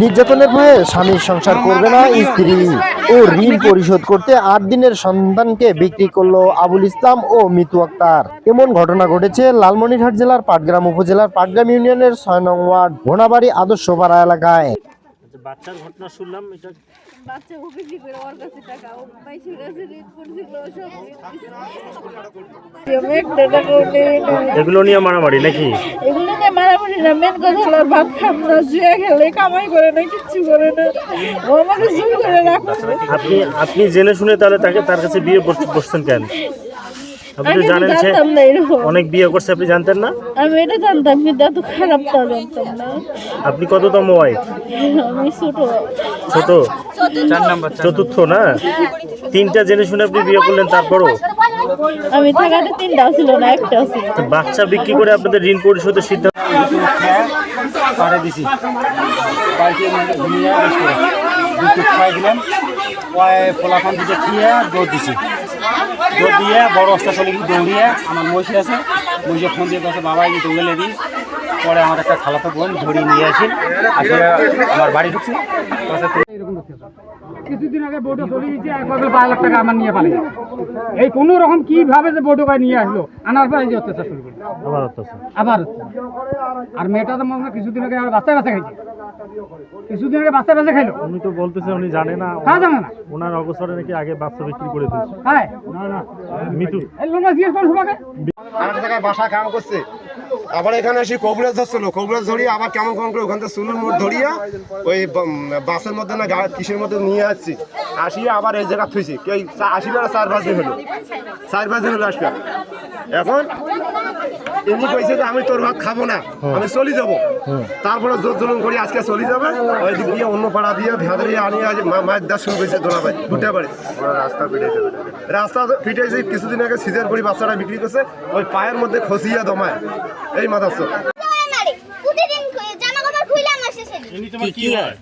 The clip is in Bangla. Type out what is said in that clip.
নির্যাতনের ভয়ে স্বামীর সংসার করবে না স্ত্রী ও ঋণ পরিশোধ করতে আট দিনের সন্তানকে বিক্রি করল আবুল ইসলাম ও মিতু আক্তার। এমন ঘটনা ঘটেছে লালমনিরহাট জেলার পাটগ্রাম উপজেলার পাটগ্রাম ইউনিয়নের ছয় নং ওয়ার্ড ঘোনাবাড়ি আদর্শ পাড়া এলাকায়। আচ্ছা বাচ্চার ঘটনা শুনলাম এটা বাচ্চা ও বিক্রি করে ওর কাছে টাকা ও কাছে করছিল সব না। এগুলো নিয়ে মারামারি নাকি? মেন কথা ভাত খাম না কামাই করে না কিচ্ছু করে না ও আমাকে জোর করে রাখো আপনি আপনি জেনে শুনে তাহলে তাকে, তার কাছে বিয়ে বস- বসছেন কেন? আপনি তো জানেন সে অনেক বিয়ে করছে আপনি জানতেন না? আমি এটা জানতাম কিন্তু এত খারাপ তা জানতাম না। আপনি কততম ওয়াইফ আমি ছোট। ছোট? চার নাম্বার চতুর্থ না? তিনটা জেনে শুনে আপনি বিয়ে করলেন তারপরও? আমি থাকাতে তিনটাও ছিল না একটাও ছিল বাচ্চা বিক্রি করে আপনাদের ঋণ পরিশোধের সিদ্ধান্ত পাড়ে দিছি। ঘুমিয়ে খাই দিলাম। দিতে খেয়ে দৌড় দিছি দিয়ে, বড় অস্তা চলে দৌড়িয়ে আমার মহিষী আছে। মহিষে ফোন দিয়ে কাছে বাবা দৌড়ে দিই। পরে আমার একটা খালাতো বোন ধরিয়ে নিয়ে আসি। আসলে আমার বাড়ি ঢুকছি। কিছুদিন আগে বোর্ডে চলে গেছে এক বছর বারো লাখ টাকা আমার নিয়ে পালিয়ে এই কোনো রকম কীভাবে যে বোর্ডে করে নিয়ে আসলো আনার পরে এই যে অত্যাচার শুরু করল। আবার অত্যাচার। আবার আর মেয়েটা তো মনে হয় কিছুদিন আগে আর বাচ্চা বাচ্চা খাইছে। কিছুদিন আগে বাচ্চা বাচ্চা খাইলো। উনি তো বলতেছে উনি জানে না। কারা জানে না। ওনার অবসরে নাকি আগে বাচ্চা বিক্রি করে দিয়েছে। হ্যাঁ। না না মিতু এই লোকটা জিজ্ঞেস জায়গায় বাসা কাম করছে। আবার এখানে এসে কবুরাজ ধরছিল। কবুরাজ ধরিয়ে আবার কেমন কেমন করে ওখান থেকে সুলুর মোড় ধরিয়ে ওই বাসের মধ্যে না গা- কিসের মধ্যে নিয়ে আসছি। আসিয়ে আবার এই জায়গা থুইছি। এই চা- আসি বেলা চার বাজে হলো। চার বাজে হলো আসবে এখন এমনি কইছে যে আমি তোর ভাত খাব না আমি চলে যাব। তারপরে জোর জলুন করি আজকে চলে যাবে। ওই দিক দিয়ে অন্য পাড়া দিয়ে ভেদরে আনিয়ে আজ মায়ের দাস শুরু করেছে দোলা ভাই দুটা বাড়ি রাস্তা পিটাইছে রাস্তা পিটাইছে কিছুদিন আগে সিজার করি বাচ্চাটা বিক্রি করছে। ওই পায়ের মধ্যে খসিয়া দমায়। এই মাদার মারে প্রতিদিন জামা কাপড় খুলে আমার শেষে কি কি হয়?